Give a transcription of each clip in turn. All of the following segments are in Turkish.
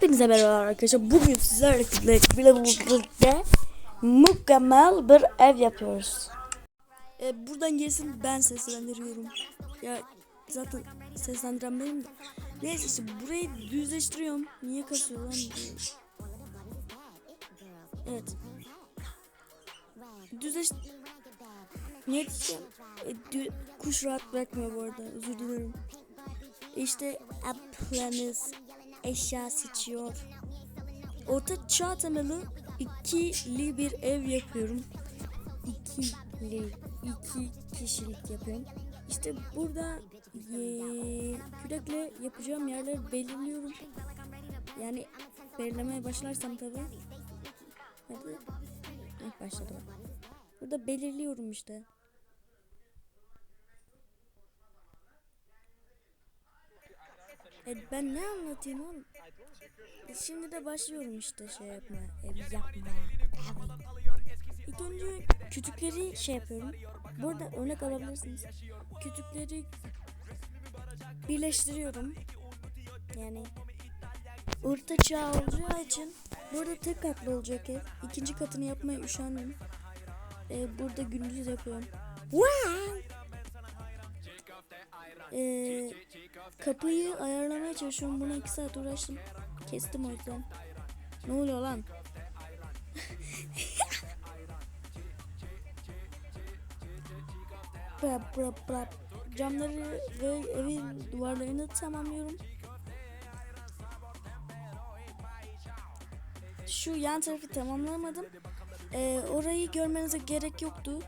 Hepinize merhaba arkadaşlar. Bugün sizlerle birlikte mükemmel bir ev yapıyoruz. E, buradan gelsin ben seslendiriyorum. Ya zaten seslendiren benim de. Neyse işte burayı düzleştiriyorum. Niye kasıyor lan? Evet. Düzleş... Niye diyeceğim? E, dü- kuş rahat bırakmıyor bu arada. Özür dilerim. İşte ablanız eşya seçiyor. Orta çağ temalı ikili bir ev yapıyorum. İkili, iki kişilik yapıyorum. İşte burada eee, kürekle yapacağım yerleri belirliyorum. Yani belirlemeye başlarsam tabii. Hadi. Heh, başladım. Burada belirliyorum işte. E ben ne anlatayım oğlum? E şimdi de başlıyorum işte şey yapma, ev yapma. İlk önce kütükleri şey yapıyorum. Burada örnek alabilirsiniz. Kütükleri birleştiriyorum. Yani orta çağ olacağı için burada tek katlı olacak ev. İkinci katını yapmaya üşendim. E, burada gündüz yapıyorum. Wow! Ee, kapıyı ayarlamaya çalışıyorum. Buna iki saat uğraştım. Kestim o yüzden. Ne oluyor lan? bra, bra, bra. Camları ve evin duvarlarını tamamlıyorum. Şu yan tarafı tamamlamadım. Ee, orayı görmenize gerek yoktu.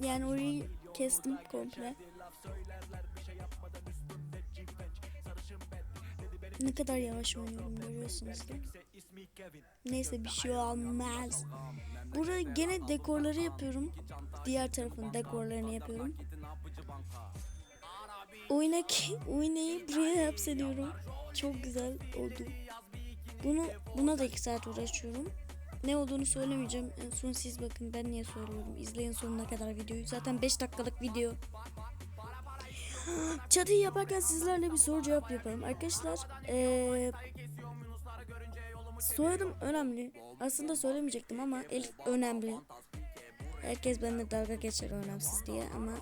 Yani orayı kestim komple. Ne kadar yavaş oynuyorum görüyorsunuz değil mi? Neyse bir şey olmaz. Burada gene dekorları yapıyorum. Diğer tarafın dekorlarını yapıyorum. Oynak, oynayı buraya hapsediyorum. Çok güzel oldu. Bunu buna da iki saat uğraşıyorum. Ne olduğunu söylemeyeceğim. En son siz bakın ben niye söylüyorum. İzleyin sonuna kadar videoyu. Zaten 5 dakikalık video. Çatıyı yaparken sizlerle bir soru cevap yapalım. Arkadaşlar ee, soyadım önemli. Aslında söylemeyecektim ama Elif önemli. Herkes benimle dalga geçer önemsiz diye ama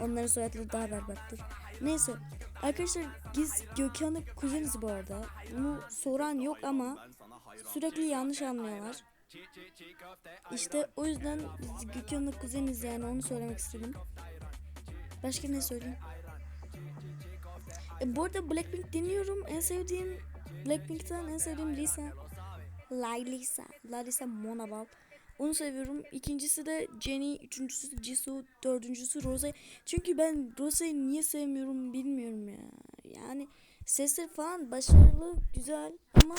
onların soyadları daha berbattır. Neyse arkadaşlar biz Gökhan'ın kuzeniz bu arada. Bunu soran yok ama sürekli yanlış anlıyorlar. İşte o yüzden Gökhan'ın kuzeniz yani onu söylemek istedim. Başka ne söyleyeyim? E, bu arada Blackpink dinliyorum. En sevdiğim Blackpink'ten en sevdiğim Lisa. Lisa. Larissa Monabal. Onu seviyorum. İkincisi de Jennie, üçüncüsü Jisoo, dördüncüsü Rose. Çünkü ben Rose'yi niye sevmiyorum bilmiyorum ya. Yani sesleri falan başarılı, güzel ama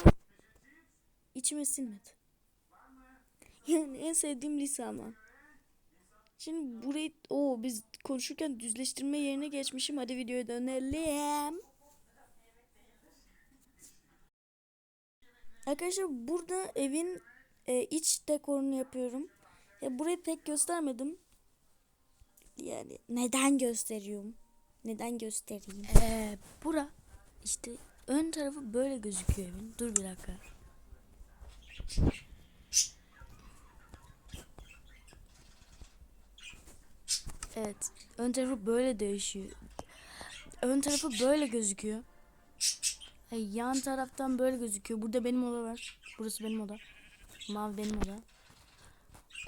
içime sinmedi. Yani en sevdiğim Lisa ama. Şimdi burayı o biz konuşurken düzleştirme yerine geçmişim. Hadi videoya dönelim. Arkadaşlar burada evin e, iç dekorunu yapıyorum. Ya burayı pek göstermedim. Yani neden gösteriyorum? Neden göstereyim? Ee, bura işte ön tarafı böyle gözüküyor evin. Dur bir dakika. Evet. Ön tarafı böyle değişiyor. Ön tarafı böyle gözüküyor. Yan taraftan böyle gözüküyor. Burada benim oda var. Burası benim oda. Mavi benim oda.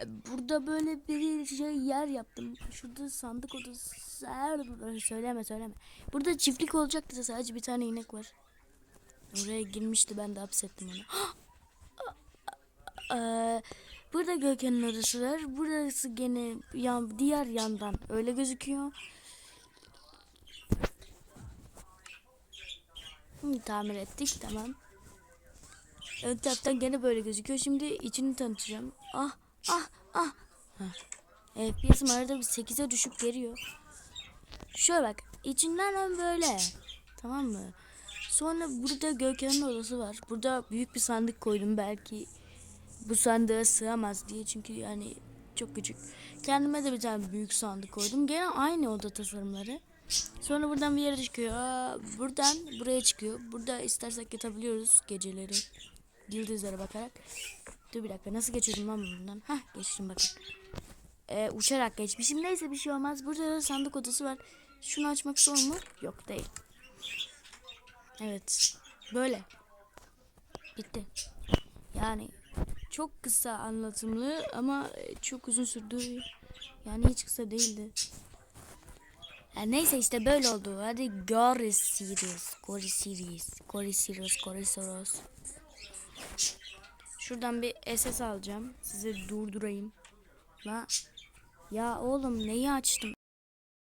E, burada böyle bir şey yer yaptım. Şurada sandık odası. Söyleme söyleme. Burada çiftlik olacaktı da sadece bir tane inek var. Oraya girmişti ben de hapsettim onu. Eee Burada Gökhan'ın odası var. Burası gene yan, diğer yandan öyle gözüküyor. Hı, tamir ettik tamam. Ön taraftan gene böyle gözüküyor. Şimdi içini tanıtacağım. Ah ah ah. Heh. FPS'im arada bir 8'e düşüp geliyor. Şöyle bak. içinden ön böyle. Tamam mı? Sonra burada Gökhan'ın odası var. Burada büyük bir sandık koydum belki bu sandığa sığamaz diye çünkü yani çok küçük. Kendime de bir tane büyük sandık koydum. Gene aynı oda tasarımları. Sonra buradan bir yere çıkıyor. Aa, buradan buraya çıkıyor. Burada istersek yatabiliyoruz geceleri. Yıldızlara bakarak. Dur bir dakika nasıl geçiyordum ben buradan? Hah geçtim bakın. Ee, uçarak geçmişim. Neyse bir şey olmaz. Burada da sandık odası var. Şunu açmak zor mu? Yok değil. Evet. Böyle. Bitti. Yani çok kısa anlatımlı ama çok uzun sürdü. Yani hiç kısa değildi. Ya neyse işte böyle oldu. Hadi görüşürüz. Görüşürüz. Görüşürüz. Görüşürüz. Şuradan bir SS alacağım. Size durdurayım. La. Ya oğlum neyi açtım?